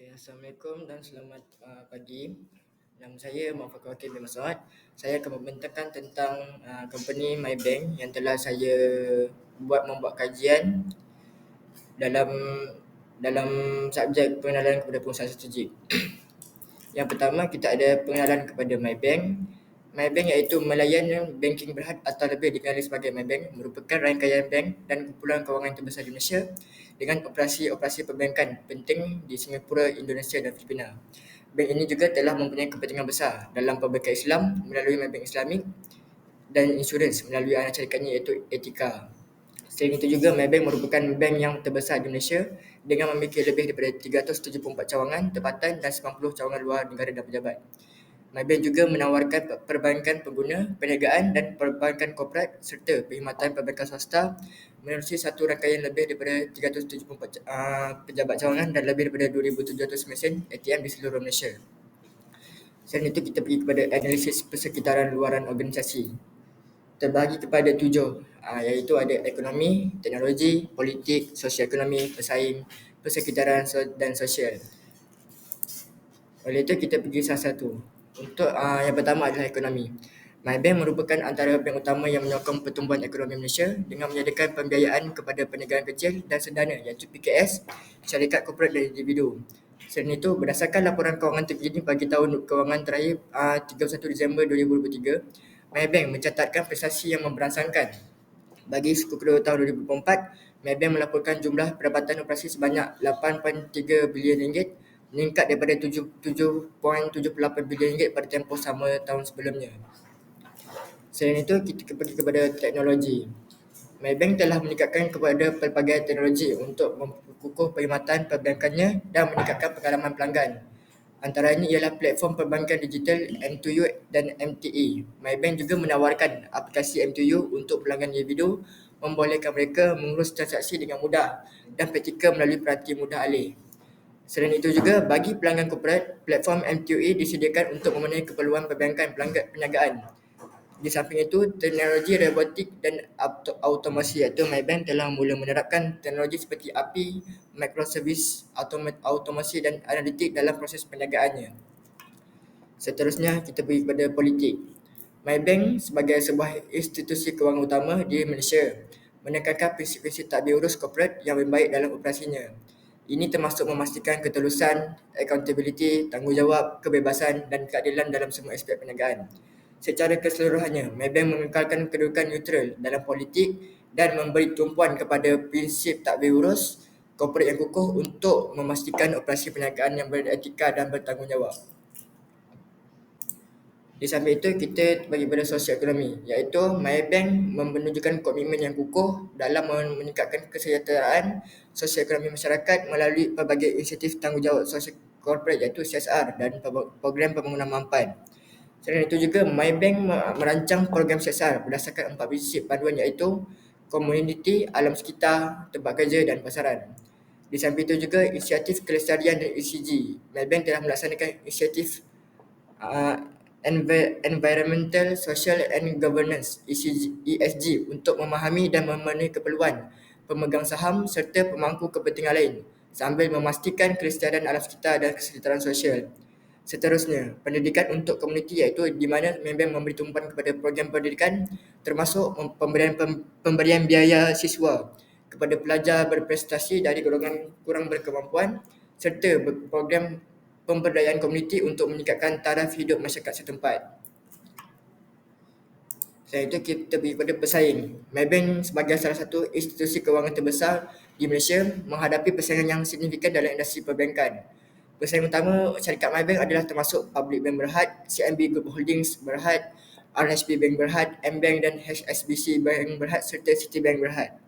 Okay, Assalamualaikum dan selamat uh, pagi. Nama saya Muhammad Fakir bin Masud. Saya akan membentangkan tentang uh, company MyBank yang telah saya buat membuat kajian dalam dalam subjek pengenalan kepada pengusaha strategik. yang pertama kita ada pengenalan kepada MyBank. MyBank iaitu melayan banking berhad atau lebih dikenali sebagai MyBank merupakan rangkaian bank dan kumpulan kewangan terbesar di Malaysia dengan operasi-operasi perbankan penting di Singapura, Indonesia dan Filipina. Bank ini juga telah mempunyai kepentingan besar dalam perbankan Islam melalui MyBank Islamik dan insurans melalui anak syarikatnya iaitu Etika. Selain itu juga MyBank merupakan bank yang terbesar di Malaysia dengan memiliki lebih daripada 374 cawangan tempatan dan 90 cawangan luar negara dan pejabat. MyBank juga menawarkan perbankan pengguna, perniagaan dan perbankan korporat serta perkhidmatan perbankan swasta menerusi satu rangkaian lebih daripada 374 uh, pejabat cawangan dan lebih daripada 2,700 mesin ATM di seluruh Malaysia. Selain itu kita pergi kepada analisis persekitaran luaran organisasi. Terbagi kepada tujuh uh, iaitu ada ekonomi, teknologi, politik, sosial ekonomi, pesaing, persekitaran dan sosial. Oleh itu kita pergi salah satu. Untuk uh, yang pertama adalah ekonomi. MyBank merupakan antara bank utama yang menyokong pertumbuhan ekonomi Malaysia dengan menyediakan pembiayaan kepada perniagaan kecil dan sederhana iaitu PKS, syarikat korporat dan individu. Selain itu, berdasarkan laporan kewangan terkini bagi tahun kewangan terakhir uh, 31 Disember 2023, MyBank mencatatkan prestasi yang memberangsangkan. Bagi suku kedua tahun 2024, MyBank melaporkan jumlah pendapatan operasi sebanyak 8.3 bilion ringgit meningkat daripada 7.78 bilion ringgit pada tempoh sama tahun sebelumnya. Selain itu, kita pergi kepada teknologi. Maybank telah meningkatkan kepada pelbagai teknologi untuk memperkukuh perkhidmatan perbankannya dan meningkatkan pengalaman pelanggan. Antaranya ialah platform perbankan digital M2U dan MTE. Maybank juga menawarkan aplikasi M2U untuk pelanggan individu membolehkan mereka mengurus transaksi dengan mudah dan praktikal melalui peranti mudah alih. Selain itu juga, bagi pelanggan korporat, platform M2A disediakan untuk memenuhi keperluan perbankan pelanggan perniagaan. Di samping itu, teknologi robotik dan automasi iaitu MyBank telah mula menerapkan teknologi seperti API, microservice, automasi dan analitik dalam proses perniagaannya. Seterusnya, kita pergi kepada politik. MyBank sebagai sebuah institusi kewangan utama di Malaysia menekankan prinsip-prinsip takbir urus korporat yang lebih baik dalam operasinya. Ini termasuk memastikan ketulusan, accountability, tanggungjawab, kebebasan dan keadilan dalam semua aspek perniagaan. Secara keseluruhannya, Maybank mengekalkan kedudukan neutral dalam politik dan memberi tumpuan kepada prinsip takbir urus korporat yang kukuh untuk memastikan operasi perniagaan yang beretika dan bertanggungjawab. Di samping itu, kita bagi pada sosial ekonomi iaitu MyBank menunjukkan komitmen yang kukuh dalam meningkatkan kesejahteraan sosial ekonomi masyarakat melalui pelbagai inisiatif tanggungjawab sosial korporat iaitu CSR dan program pembangunan mampan. Selain itu juga, MyBank merancang program CSR berdasarkan empat prinsip panduan iaitu komuniti, alam sekitar, tempat kerja dan pasaran. Di samping itu juga, inisiatif kelestarian dan ECG. MyBank telah melaksanakan inisiatif uh, Environmental, Social and Governance ESG e untuk memahami dan memenuhi keperluan pemegang saham serta pemangku kepentingan lain sambil memastikan kelestarian alam sekitar dan kesejahteraan sosial. Seterusnya, pendidikan untuk komuniti iaitu di mana member memberi tumpuan kepada program pendidikan termasuk pemberian pemberian biaya siswa kepada pelajar berprestasi dari golongan kurang berkemampuan serta program pemberdayaan komuniti untuk meningkatkan taraf hidup masyarakat setempat. Selain itu, kita pergi kepada pesaing. Maybank sebagai salah satu institusi kewangan terbesar di Malaysia menghadapi persaingan yang signifikan dalam industri perbankan. Pesaing utama syarikat Maybank adalah termasuk Public Bank Berhad, CMB Group Holdings Berhad, RHB Bank Berhad, M-Bank dan HSBC Bank Berhad serta Citibank Berhad.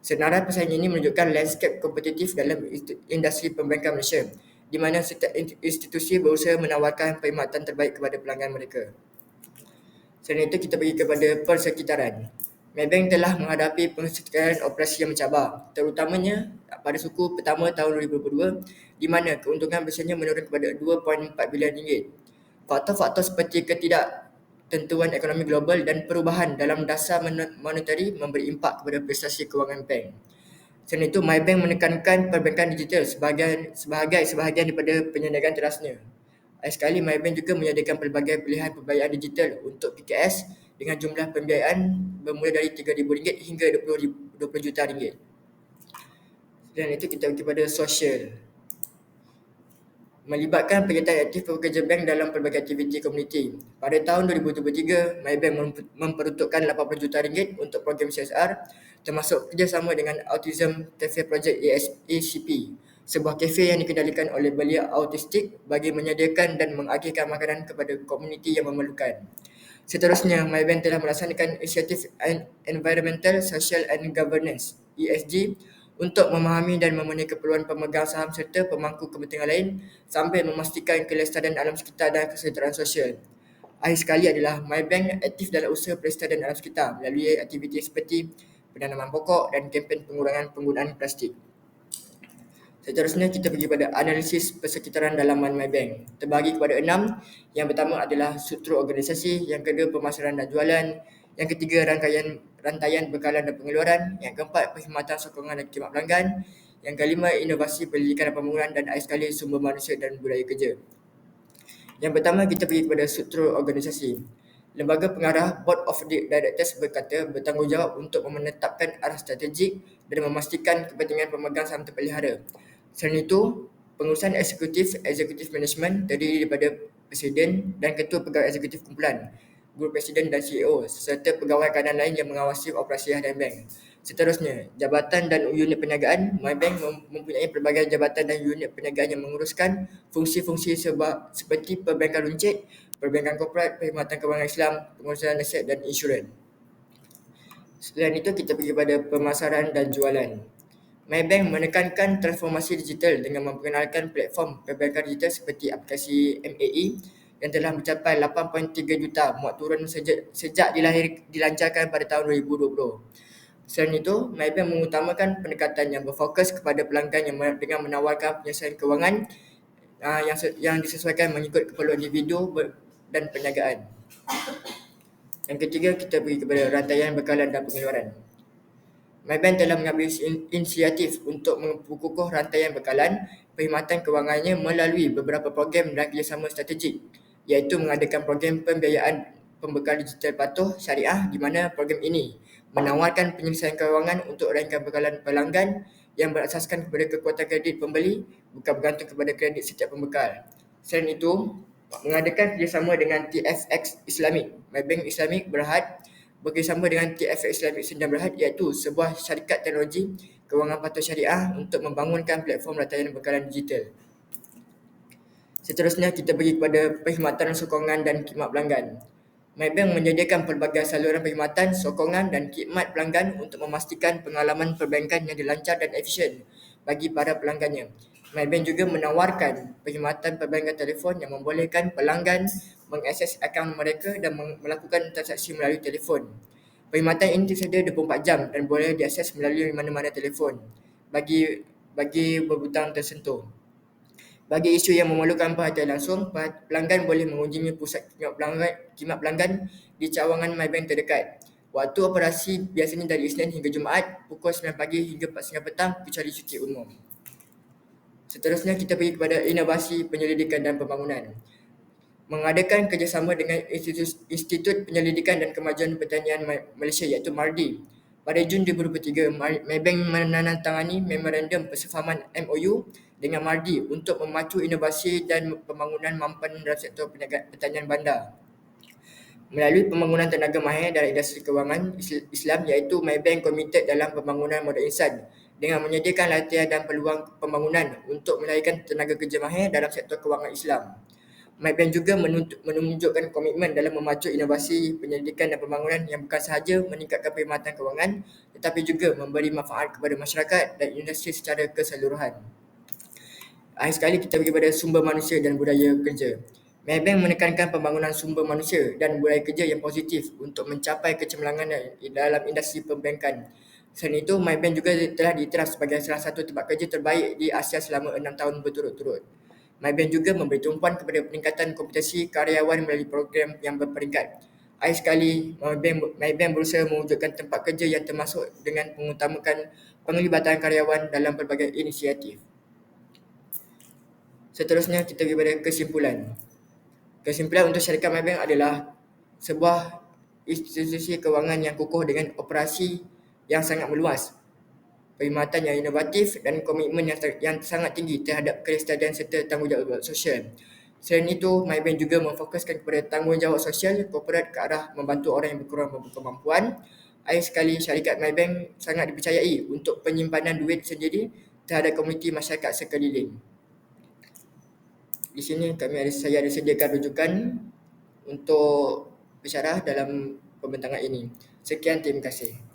Senarai persaingan ini menunjukkan landscape kompetitif dalam industri perbankan Malaysia di mana setiap institusi berusaha menawarkan perkhidmatan terbaik kepada pelanggan mereka. Selain itu, kita pergi kepada persekitaran. Maybank telah menghadapi persekitaran operasi yang mencabar, terutamanya pada suku pertama tahun 2022 di mana keuntungan bersihnya menurun kepada 2.4 bilion ringgit. Faktor-faktor seperti ketidaktentuan ekonomi global dan perubahan dalam dasar monetari memberi impak kepada prestasi kewangan bank. Selain itu, MyBank menekankan perbankan digital sebagai sebahagian sebahagian daripada penyelenggaraan terasnya. Akhir sekali, MyBank juga menyediakan pelbagai pilihan pembayaran digital untuk PKS dengan jumlah pembiayaan bermula dari RM3,000 hingga RM20 juta. Dan itu kita pergi pada sosial. Melibatkan penyertaan aktif pekerja bank dalam pelbagai aktiviti komuniti. Pada tahun 2023, MyBank memperuntukkan RM80 juta untuk program CSR termasuk kerjasama dengan Autism Cafe Project ACP sebuah kafe yang dikendalikan oleh belia autistik bagi menyediakan dan mengagihkan makanan kepada komuniti yang memerlukan. Seterusnya, MyBank telah melaksanakan inisiatif Environmental, Social and Governance ESG untuk memahami dan memenuhi keperluan pemegang saham serta pemangku kepentingan lain sambil memastikan kelestarian alam sekitar dan kesejahteraan sosial. Akhir sekali adalah MyBank aktif dalam usaha pelestarian alam sekitar melalui aktiviti seperti penanaman pokok dan kempen pengurangan penggunaan plastik. Seterusnya kita pergi pada analisis persekitaran dalaman MyBank. Terbagi kepada enam. Yang pertama adalah struktur organisasi, yang kedua pemasaran dan jualan, yang ketiga rangkaian rantaian bekalan dan pengeluaran, yang keempat perkhidmatan sokongan dan khidmat pelanggan, yang kelima inovasi pendidikan dan pembangunan dan akhir sekali sumber manusia dan budaya kerja. Yang pertama kita pergi kepada struktur organisasi. Lembaga pengarah Board of Directors berkata bertanggungjawab untuk menetapkan arah strategik dan memastikan kepentingan pemegang saham terpelihara. Selain itu, pengurusan eksekutif eksekutif management terdiri daripada presiden dan ketua pegawai eksekutif kumpulan, guru presiden dan CEO serta pegawai kanan lain yang mengawasi operasi harian bank. Seterusnya, jabatan dan unit perniagaan, MyBank mempunyai pelbagai jabatan dan unit perniagaan yang menguruskan fungsi-fungsi seperti perbankan runcit, perbankan korporat, perkhidmatan kewangan Islam, pengurusan aset dan insurans. Selain itu, kita pergi pada pemasaran dan jualan. Maybank menekankan transformasi digital dengan memperkenalkan platform perbankan digital seperti aplikasi MAE yang telah mencapai 8.3 juta muat turun sejak, sejak dilahir, dilancarkan pada tahun 2020. Selain itu, Maybank mengutamakan pendekatan yang berfokus kepada pelanggan yang dengan menawarkan penyelesaian kewangan uh, yang, yang disesuaikan mengikut keperluan individu dan perniagaan. Yang ketiga, kita pergi kepada rantaian bekalan dan pengeluaran. MyBank telah mengambil inisiatif untuk memperkukuh rantaian bekalan perkhidmatan kewangannya melalui beberapa program dan kerjasama strategik iaitu mengadakan program pembiayaan pembekal digital patuh syariah di mana program ini menawarkan penyelesaian kewangan untuk rangkaian bekalan pelanggan yang berasaskan kepada kekuatan kredit pembeli bukan bergantung kepada kredit setiap pembekal. Selain itu, mengadakan kerjasama dengan TFX Islamic, MyBank Islamic Berhad bekerjasama dengan TFX Islamic Sdn Berhad iaitu sebuah syarikat teknologi kewangan patuh syariah untuk membangunkan platform rantaian bekalan digital. Seterusnya kita pergi kepada perkhidmatan sokongan dan khidmat pelanggan. MyBank menyediakan pelbagai saluran perkhidmatan, sokongan dan khidmat pelanggan untuk memastikan pengalaman perbankan yang dilancar dan efisien bagi para pelanggannya. MyBank juga menawarkan perkhidmatan perbankan telefon yang membolehkan pelanggan mengakses akaun mereka dan melakukan transaksi melalui telefon. Perkhidmatan ini tersedia 24 jam dan boleh diakses melalui mana-mana telefon bagi bagi berbutang tersentuh. Bagi isu yang memerlukan perhatian langsung, pelanggan boleh mengunjungi pusat khidmat pelanggan, khidmat pelanggan di cawangan MyBank terdekat. Waktu operasi biasanya dari Isnin hingga Jumaat pukul 9 pagi hingga 4.30 petang kecuali cuti umum. Seterusnya kita pergi kepada inovasi penyelidikan dan pembangunan mengadakan kerjasama dengan Institut, Institut Penyelidikan dan Kemajuan Pertanian Malaysia iaitu MARDI. Pada Jun 2023, Maybank menandatangani memorandum persefahaman MOU dengan MARDI untuk memacu inovasi dan pembangunan mampan dalam sektor pertanian bandar. Melalui pembangunan tenaga mahir dalam industri kewangan Islam iaitu Maybank komited dalam pembangunan modal insan dengan menyediakan latihan dan peluang pembangunan untuk melahirkan tenaga kerja mahir dalam sektor kewangan Islam. MyBank juga menunjukkan komitmen dalam memacu inovasi penyelidikan dan pembangunan yang bukan sahaja meningkatkan perkhidmatan kewangan tetapi juga memberi manfaat kepada masyarakat dan industri secara keseluruhan. Akhir sekali kita pergi pada sumber manusia dan budaya kerja. MyBank menekankan pembangunan sumber manusia dan budaya kerja yang positif untuk mencapai kecemerlangan dalam industri perbankan. Selain itu, MyBank juga telah diiktiraf sebagai salah satu tempat kerja terbaik di Asia selama enam tahun berturut-turut. MyBank juga memberi tumpuan kepada peningkatan kompetensi karyawan melalui program yang berperingkat. Akhir sekali, MyBank, MyBank berusaha mewujudkan tempat kerja yang termasuk dengan mengutamakan penglibatan karyawan dalam pelbagai inisiatif. Seterusnya kita pergi pada kesimpulan. Kesimpulan untuk syarikat Maybank adalah sebuah institusi kewangan yang kukuh dengan operasi yang sangat meluas, perkhidmatan yang inovatif dan komitmen yang, yang sangat tinggi terhadap kelestarian serta tanggungjawab sosial. Selain itu, Maybank juga memfokuskan kepada tanggungjawab sosial korporat ke arah membantu orang yang berkurang berkemampuan. Akhir sekali, syarikat Maybank sangat dipercayai untuk penyimpanan duit sendiri terhadap komuniti masyarakat sekeliling. Di sini kami ada, saya ada sediakan rujukan untuk bicara dalam pembentangan ini. Sekian, terima kasih.